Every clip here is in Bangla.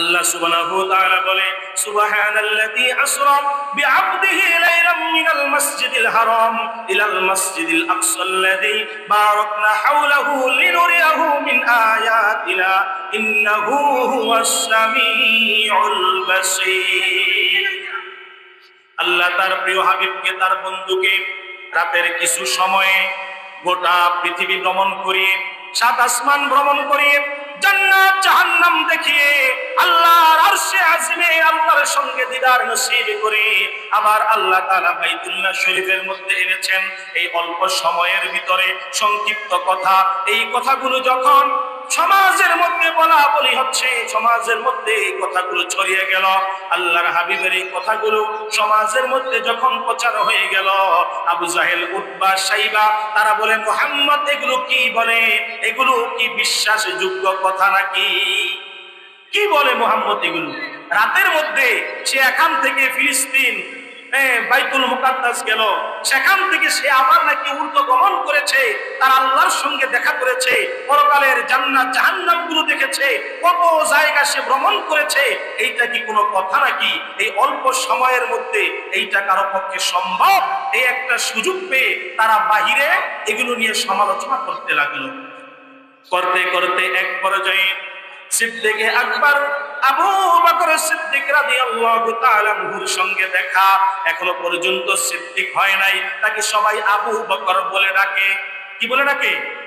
আল্লাহ সুবহানাহু ওয়া তাআলা বলে, সুবহানাল্লাযী আসরা বিআবদিহি লাইলাম মিনাল মাসজিদিল হারাম ইলাল মাসজিদিল আকসাল্লাযী বারাকনা হাওলাহু লিনুরিয়াহু মিন আয়াতিনা ইন্নাহু হুয়াস সামিউল বাসীর আল্লাহ তার প্রিয় হাবিবকে, তার বন্ধুকে রাতের কিছু সময়ে গোটা পৃথিবী ভ্রমণ করিয়ে, সাত আসমান ভ্রমণ করিয়ে জান্নাত, জাহান্নাম দেখিয়ে আল্লাহর আরশে আজিমে আল্লাহর সঙ্গে দিদার নসিব করে আবার আল্লাহ তাআলা বাইতুল্লাহ শরীফের মধ্যে এনেছেন। এই অল্প সময়ের ভিতরে সংক্ষিপ্ত কথা, এই কথাগুলো যখন সমাজের মধ্যে বলা বলি হচ্ছে, সমাজের মধ্যে এই কথাগুলো ছড়িয়ে গেল। আল্লাহর হাবিবের এই কথাগুলো সমাজের মধ্যে যখন প্রচার হয়ে গেল, আবু জাহেল উৎবা সাইবা, তারা বলে, মোহাম্মদ, এগুলো কি বলে? এগুলো কি বিশ্বাসযোগ্য কথা নাকি? কি বলে মোহাম্মদ এগুলো? রাতের মধ্যে সে এখান থেকে ফিলিস্তিন বাইতুল মুকাদ্দাস গেল। সেখান থেকে সে আবার নাকি উল্টো গমন করেছে, তার আল্লাহর সঙ্গে দেখা করেছে, পরকালের জান্নাত জাহান্নামগুলো দেখেছে, কত জায়গা সে ভ্রমণ করেছে, এইটা কি কোনো কথা নাকি? এই অল্প সময়ের মধ্যে এইটা কারও পক্ষে সম্ভব? এই একটা সুযোগ পেয়ে তারা বাহিরে এগুলো নিয়ে সমালোচনা করতে লাগল। করতে করতে এক পর্যায়ে সিদ্দিকে আকবর, আবু বকর সিদ্দিক রাদিয়াল্লাহু তাআলা আনহুর সঙ্গে দেখা। এখনও পর্যন্ত সিদ্দিক হয় নাই, তাকে সবাই আবু বকর বলে ডাকে। কি বলে ডাকে?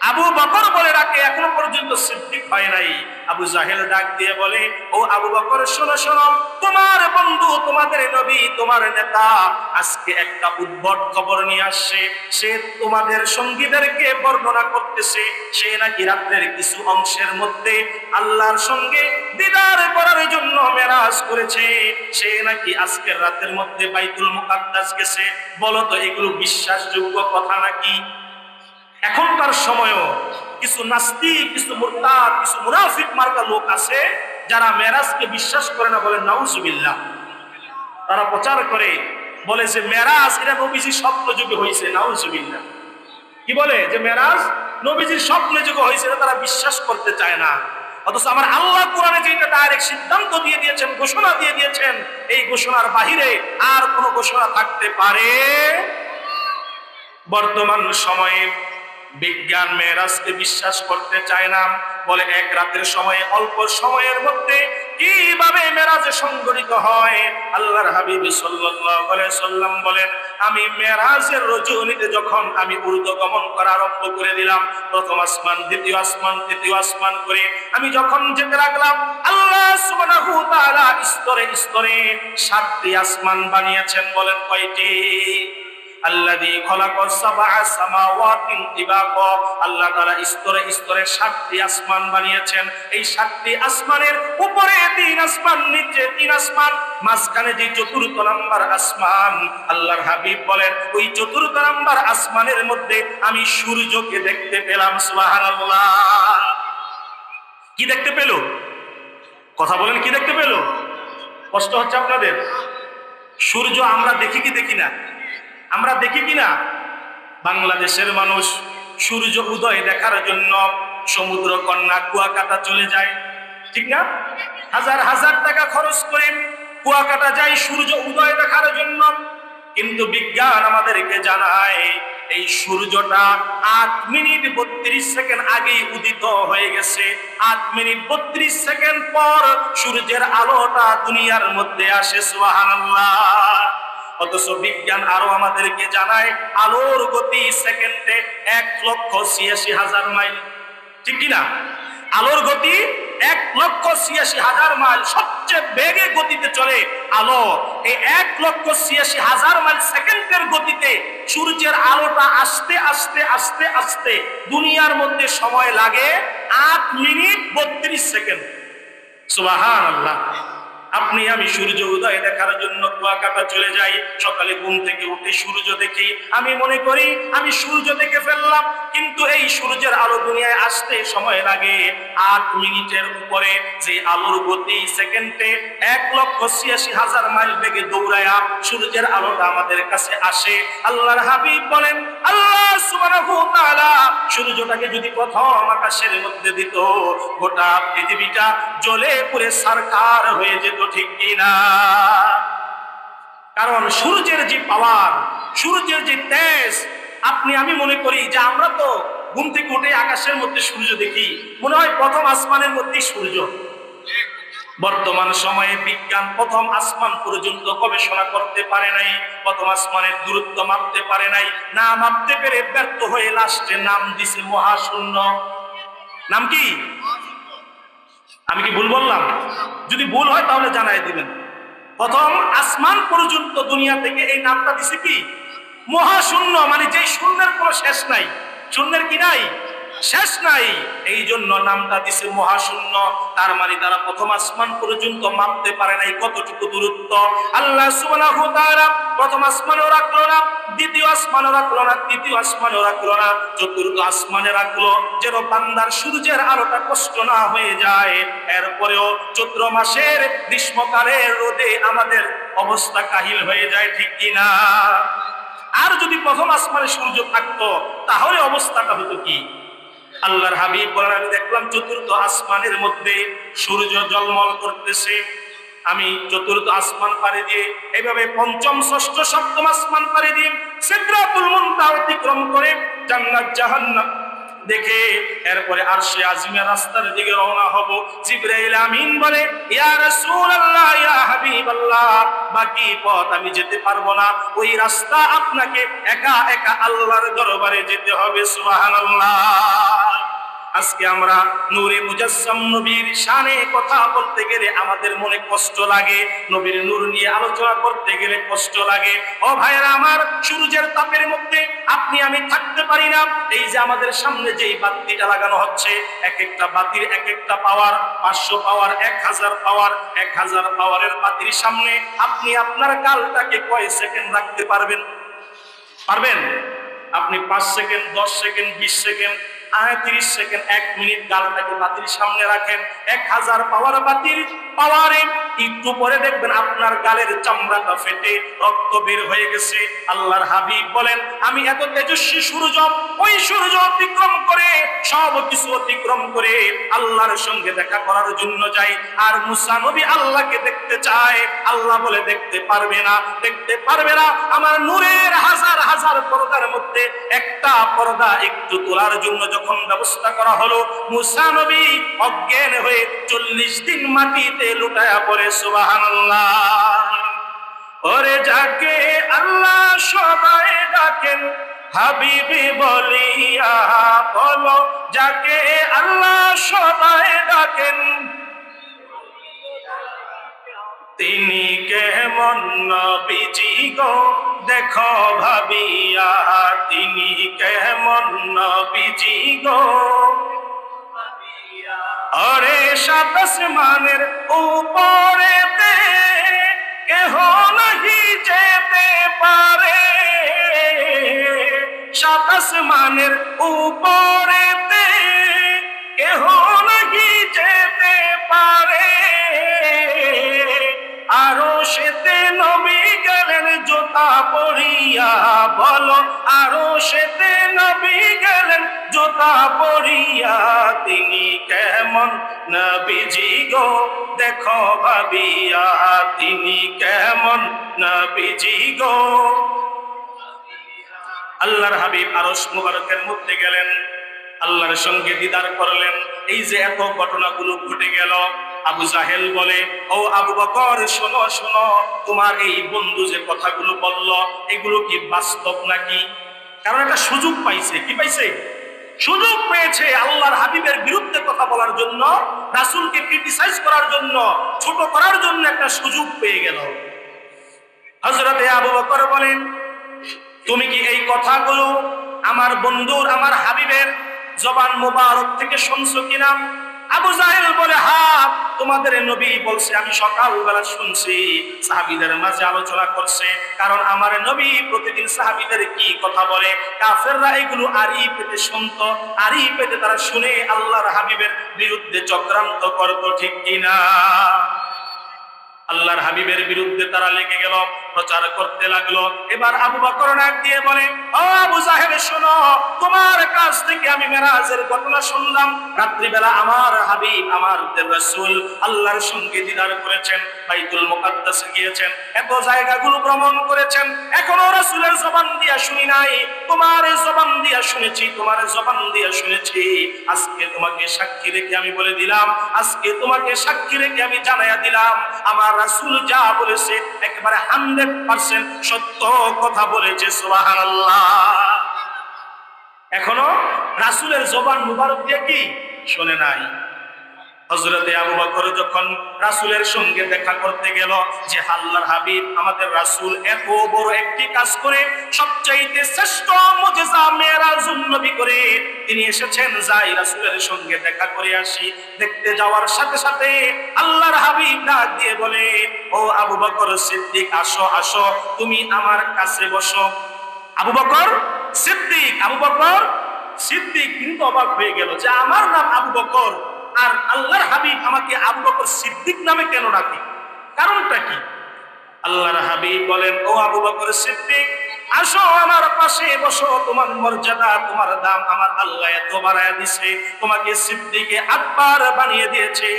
আবু বকর বলে ডাকে, এখনও পর্যন্ত সিদ্দিক হয় নাই। আবু জাহেল ডাক দিয়ে বলে, ও আবু বকর, শোনো শোনো, তোমার বন্ধু, তোমাদের নবী, তোমার নেতা আজকে একটা উদ্ভট খবর নিয়ে আসছে। সে তোমাদের সঙ্গীদেরকে বর্ণনা করতেছে, সে নাকি রাত্রের কিছু অংশের মধ্যে আল্লাহর সঙ্গে দিদার করার জন্য মেরাজ করেছে। সে নাকি আজকের রাতের মধ্যে বাইতুল মুকাদ্দাস গেছে। বলো তো, এগুলো বিশ্বাসযোগ্য কথা নাকি? এখনকার সময়ও কিছু নাস্তিক, কিছু মুরতাদ, কিছু মুনাফিক মার্কা লোক আছে যারা মেরাজকে বিশ্বাস করে না, বলে নাউজুবিল্লাহ। তারা প্রচার করে, বলে যে মেরাজ, এটা নবীজি স্বপ্ন যুগে হয়েছে নাউজুবিল্লাহ। কি বলে? যে মেরাজ নবীজির স্বপ্ন যুগে হয়েছে এটা তারা বিশ্বাস করতে চায় না। অথচ আমার আল্লাহ কোরআনে যেটা ডাইরেক্ট সিদ্ধান্ত দিয়ে দিয়েছেন, ঘোষণা দিয়ে দিয়েছেন, এই ঘোষণার বাহিরে আর কোনো ঘোষণা থাকতে পারে? বর্তমান সময়ে বিজ্ঞান মেয়েরাজকে বিশ্বাস করতে চায় না, বলে এক রাতের সময়ে, অল্প সময়ের মধ্যে কীভাবে মেরাজে সংগঠিত হয়? আল্লাহর হাবিব সাল্লাম বলেন, আমি মেরাজের রজনীতে যখন আমি ঊর্ধ্বগমন করা আরম্ভ করে দিলাম, প্রথম আসমান, দ্বিতীয় আসমান, তৃতীয় আসমান করে আমি যখন যেতে লাগলাম, আল্লাহ স্তরে স্তরে সাতটি আসমান বানিয়েছেন বলেন কয়টি? আল্লাহ স্তরে সাতটি আসমান বানিয়েছেন। এই সাতটি আসমানের উপরে মাঝখানে যে আসমান, আল্লাহর হাবিব বলেন, ওই চতুর্থ আসমানের মধ্যে আমি সূর্যকে দেখতে পেলাম কি দেখতে পেল? কথা বলেন, কি দেখতে পেল? কষ্ট হচ্ছে আপনাদের? সূর্য আমরা দেখি কি দেখি না? আমরা দেখি কিনা? বাংলাদেশের মানুষ সূর্য উদয় দেখার জন্য সমুদ্র, কন্যা, কুয়াকাটা চলে যায়। ঠিক না? হাজার হাজার টাকা খরচ করে কুয়াকাটা যায় সূর্য উদয় দেখার জন্য। কিন্তু বিজ্ঞান আমাদেরকে জানায়, এই সূর্যটা আট মিনিট বত্রিশ সেকেন্ড আগেই উদিত হয়ে গেছে। আট মিনিট বত্রিশ সেকেন্ড পর সূর্যের আলোটা দুনিয়ার মধ্যে আসে, সুবহানাল্লাহ। অথচ বিজ্ঞান আরও আমাদেরকে জানায়, আলোর গতি সেকেন্ডে এক লক্ষ ছিয়াশি হাজার মাইল। ঠিক কিনা? আলোর গতি এক লক্ষ ছিয়াশি হাজার মাইল। সবচেয়ে বেগে গতিতে চলে আলো। এই এক লক্ষ ছিয়াশি হাজার মাইল সেকেন্ডের গতিতে সূর্যের আলোটা আস্তে আস্তে আস্তে আস্তে দুনিয়ার মধ্যে সময় লাগে আট মিনিট বত্রিশ সেকেন্ড। সুবাহান আল্লাহ আপনি, আমি সূর্য উদয় দেখার জন্য কুয়াকাটা চলে যাই। সকালে ঘুম থেকে উঠে সূর্য দেখি। আমি মনে করি, আমি সূর্য দেখে ফেললাম, কিন্তু এই সূর্যের আলো দুনিয়ায় আসতে সময় লাগে। আট মিনিটের উপরে যে আলোর গতি সেকেন্ডে এক লক্ষ ছিয়াশি হাজার মাইল বেগে দৌড়ায়া সূর্যের আলোটা আমাদের কাছে আসে। আল্লাহর হাবিব বলেন, আল্লাহ সূর্যটাকে যদি প্রথম আকাশের মধ্যে দিত, গোটা পৃথিবীটা জ্বলে পুড়ে সারকার হয়ে যেত। ঠিক কিনা? কারণ সূর্যের যে পাওয়ার, সূর্যের যে তেজ, আপনি, আমি মনে করি যে আমরা তো ঘুম থেকে উঠে আকাশের মধ্যে সূর্য দেখি। মনে হয় প্রথম আসমানের মধ্যেই সূর্য। বর্তমান সময়ে বিজ্ঞান প্রথম আসমান পর্যন্ত গবেষণা করতে পারে নাই, প্রথম আসমানের দূরত্ব মাপতে পারে নাই, না মাপতে পেরে ব্যর্থ হয়ে লাস্টে নাম দিছে মহাশূন্য। নাম কি? আমি কি ভুল বললাম? যদি ভুল হয় তাহলে জানাই দিবেন। প্রথম, আসমান পর্যন্ত দুনিয়া থেকে এই নামটা দিছে কি? মহাশূন্য মানে যেই শূন্যের কোনো শেষ নাই। শূন্যের কি নাই? শেষ নাই। এই জন্য নামটা দিছে মহাশূন্য। তার মানে তারা প্রথম আসমান পর্যন্ত মাপতে পারে নাই কতটুকু দূরত্ব। আল্লাহ সুবহানাহু তাআলা প্রথম আসমানেও রাখল না, দ্বিতীয় আসমানও রাখল না, তৃতীয় আসমানও রাখল না, চতুর্থ আসমানে রাখল। যেন বান্দার সূর্যের আলোটা কষ্ট না হয়ে যায়। এরপরেও চৈত্র মাসের গ্রীষ্মকালের রোদে আমাদের অবস্থা কাহিল হয়ে যায়, ঠিক কিনা আর যদি প্রথম আসমানে সূর্য থাকতো, তাহলে অবস্থাটা হতো কি? আল্লাহর হাবিব বলেন, আমি দেখলাম চতুর্থ আসমানের মধ্যে সূর্য জলমল করতেছে। আমি চতুর্থ আসমান পাড়ি দিয়ে এইভাবে পঞ্চম ষষ্ঠ সপ্তম আসমান পাড়ি দিয়ে সেদ্রাতুল মুনতাহা অতিক্রম করে জান্নাত জাহান্নাম দেখে এরপরে আর সে আজিমের রাস্তার দিকে রওনা হব। জিব্রাইল আমিন বলে, ইয়া রাসূলুল্লাহ, ইয়া হাবিবাল্লাহ, বাকি পথ আমি যেতে পারব না। ওই রাস্তা আপনাকে একা একা আল্লাহর দরবারে যেতে হবে, সুবহানাল্লাহ। আজকে আমরা নূরে মুজাসসাম নবীর শানে কথা বলতে গেলে আমাদের মনে কষ্ট লাগে। নবীর নূর নিয়ে আলোচনা করতে গেলে কষ্ট লাগে। ও ভাইরা আমার, সূর্যের তাপের মধ্যে আপনি আমি থাকতে পারি না। এই যে আমাদের সামনে যেই বাতিটা লাগানো হচ্ছে, এক একটা বাতির এক একটা পাওয়ার, পাঁচশো পাওয়ার, এক হাজার পাওয়ার, এক হাজার পাওয়ারের বাতির সামনে আপনি আপনার কালটাকে কয় সেকেন্ড রাখতে পারবেন? পারবেন? আপনি পাঁচ সেকেন্ড, দশ সেকেন্ড, বিশ সেকেন্ড তিরিশ সেকেন্ড এক মিনিট গালটাকে বাতির সামনে রাখেন। এক হাজার পাওয়ার বাতির পাওয়ারে একটু পরে দেখবেন আপনার গালের চামড়াটা ফেটে, রক্ত বের হয়ে গেছে। আল্লাহর হাবিব বলেন, আমি এত তেজস্বী সূর্য, ওই সূর্য অতিক্রম করে, সব কিছু অতিক্রম করে আল্লাহর সঙ্গে দেখা করার জন্য যাই। আর মুসা নবী আল্লাহকে দেখতে চায়। আল্লাহ বলে, দেখতে পারবে না, দেখতে পারবে না। আমার নূরের হাজার হাজার পর্দার মধ্যে একটা পর্দা একটু তোলার জন্য যখন ব্যবস্থা করা হলো, মুসা নবী অজ্ঞান হয়ে চল্লিশ দিন মাটিতে লুটায়া পড়ে সুবহানাল্লাহ। ওরে যাকে আল্লাহ সবাই ডাকেন, হাবিবি বলিয়া বলো, যাকে আল্লাহ সবাই ডাকেন। তিনি কেমন নবীজি গো, দেখো ভাবিয়া, তিনি কেমন নবীজি গো। অরে সাত মানের উপরেতে কেহ নাহি যেতে পারে। সাত মানের উপরেতে পরিয়া বলো, আরও সেতে নবী গেলেন। জোতা পরিয়া তিনি কেমন নবীজি গো? দেখো ভাবিয়া, তিনি কেমন নবীজি গো? আল্লাহর হাবিব আরশ মুবারকের মধ্যে গেলেন। আল্লাহর সঙ্গে দিদার করলেন। এই যে এত ঘটনাগুলো ঘটে গেল আবু জাহেল বলে, ও আবু বকর, শোনো শোনো, তোমার এই বন্ধু যে কথাগুলো বলল, এগুলো কি বাস্তব নাকি? কারণ একটা সুযোগ পাইছে। কি পাইছে? সুযোগ পেয়েছে আল্লাহর হাবিবের বিরুদ্ধে কথা বলার জন্য, রাসূলকে ক্রিটিসাইজ করার জন্য, ছোট করার জন্য একটা সুযোগ পেয়ে গেল। হজরতে আবু বকর বলেন, তুমি কি এই কথাগুলো আমার বন্ধুর, আমার হাবিবের জবান মোবারক থেকে শুনছো কিনা? আবু জাহেল বলে, হা, তোমাদের নবী বলছে, আমি সকালবেলা শুনছি, সাহাবিদের মাঝে আলোচনা করছে। কারণ আমার নবী প্রতিদিন সাহাবিদের কি কথা বলে? কাফেররা এগুলো আরি পেতে শুনতো। আরি পেতে তারা শুনে আল্লাহর হাবিবের বিরুদ্ধে চক্রান্ত করতো, ঠিক কিনা? আল্লাহর হাবিবের বিরুদ্ধে তারা লেগে গেল। প্রচার করতে লাগল। এবার আবু বকর নাক দিয়ে বলে, ও আবু জাহেদ শোনো, তোমার কাছ থেকে আমি মেরাজের ঘটনা শুনলাম। রাত্রিবেলা আমার হাবিব, আমার রাসূল আল্লাহর সঙ্গে দিদার করেছেন, বাইতুল মুকাদ্দাসে গিয়েছেন, এত জায়গাগুলো ভ্রমণ করেছেন। এখনও রাসূলের জবান দিয়া শুনি নাই। তোমার জবান দিয়া শুনেছি, তোমার জবান দিয়া শুনেছি। আজকে তোমাকে সাক্ষী রেখে আমি বলে দিলাম, আজকে তোমাকে সাক্ষী রেখে আমি জানাইয়া দিলাম। আমার রাসূল যা বলেছে, একেবারে হান্ড্রেড পার্সেন্ট সত্য কথা বলেছে সুবহানাল্লাহ। এখনও রাসুলের জবান মুবারক দিয়ে কি? শোনে নাই। হজরতে আবু বকর যখন রাসূলের সঙ্গে দেখা করতে গেল যে আল্লাহর হাবিব আমাদের রাসূল এত বড় একটি কাজ করে সবচাইতে শ্রেষ্ঠ মুজিজা মেরাজুন নবী করে, তিনি এসেছেন যাই রাসূলের সঙ্গে দেখা করে আসি। দেখতে যাওয়ার সাথে সাথে আল্লাহর হাবিব ডাক দিয়ে বলে, ও আবু বকর সিদ্দিক, আসো আসো, তুমি আমার কাছে বসো। আবু বকর সিদ্দিক, আবু বকর সিদ্দিক কিন্তু অবাক হয়ে গেল যে আমার নাম আবু বকর। আর আল্লাহর হাবিব আমাকে আবু বকর সিদ্দিক নামে কেন ডাকে? কারণটা কি? আল্লাহর হাবিব বলেন, ও আবু বকর সিদ্দিক আসো আমার পাশে বসো, তোমার মর্যাদা, তোমার দাম আমার আল্লাহ এত বাড়ায় দিছে। তোমাকে সিদ্দিকে আকবার বানিয়ে দিয়েছে।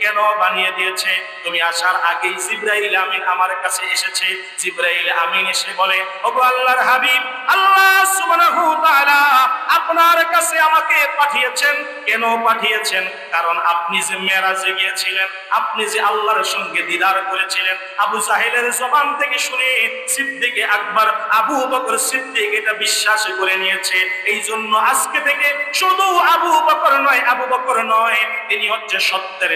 কেন বানিয়ে দিয়েছে? তুমি আসার আগেই জিব্রাইল আমিন আমার কাছে এসেছে। জিব্রাইল আমিন এসে বলে, ওগো আল্লাহর হাবিব, আল্লাহ সুবহানাহু তাআলা আপনার কাছে আমাকে পাঠিয়েছেন। কেন পাঠিয়েছেন? কারণ আপনি যে মেরাজে গিয়েছিলেন, আপনি যে আল্লাহর সঙ্গে দিদার করেছিলেন। আবু জাহেলের জবান থেকে শুনে সিদ্দিকে আকবর, আবু বকর সিদ্দিক এটা বিশ্বাস করে নিয়েছে। এই জন্য আজকে থেকে শুধু আবু বকর নয়, আবু বকর নয়, তিনি হচ্ছে সত্যের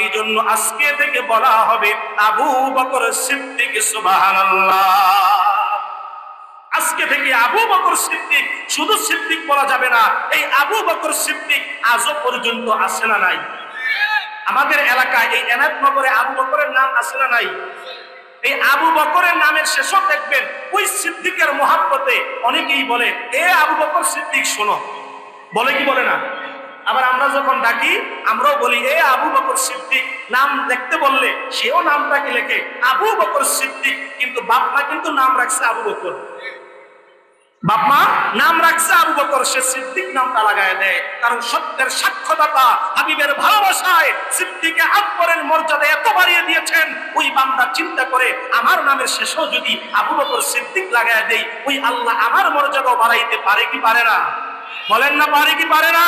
এই জন্য আজকে থেকে বলা হবে, আবু বকর সিদ্দিক আজকে থেকে আবু বকর সিদ্দিক শুধু সিদ্দিক বলা যাবে না, এই আবু বকর সিদ্দিক আজও পর্যন্ত আসে না নাই? আমাদের এলাকায় এই এনায়তনগরে আবু বকরের নাম আসে না নাই? এই আবু বকরের নামের শেষও দেখবেন, ওই সিদ্দিকের মহাব্বতে অনেকেই বলে, এ আবু বকর সিদ্দিক, শোনো। বলে কি বলে না? আবার আমরা যখন ডাকি, আমরাও বলি, এ আবু বকর সিদ্দিক। নাম দেখতে বললে সেও নামটাকে লেখে, আবু বকর সিদ্দিক। কিন্তু বাপমা কিন্তু নাম রাখছে আবু বকর। বাপ মা, নাম রাখছে আবু বকর, সে সিদ্দিক নামটা লাগায় দেয়। কারণ সত্যের সাক্ষ্যদাতা হাবিবের ভালোবাসায় সিদ্দিকে আকবরের মর্যাদা এত বাড়িয়ে দিয়েছেন, ওই বান্দা চিন্তা করে, আমার নামের শেষও যদি আবু বকর সিদ্দিক লাগায় দেই, ওই আল্লাহ আমার মর্যাদাও বাড়াইতে পারে কি পারে না? বলেন না, পারে কি পারে না?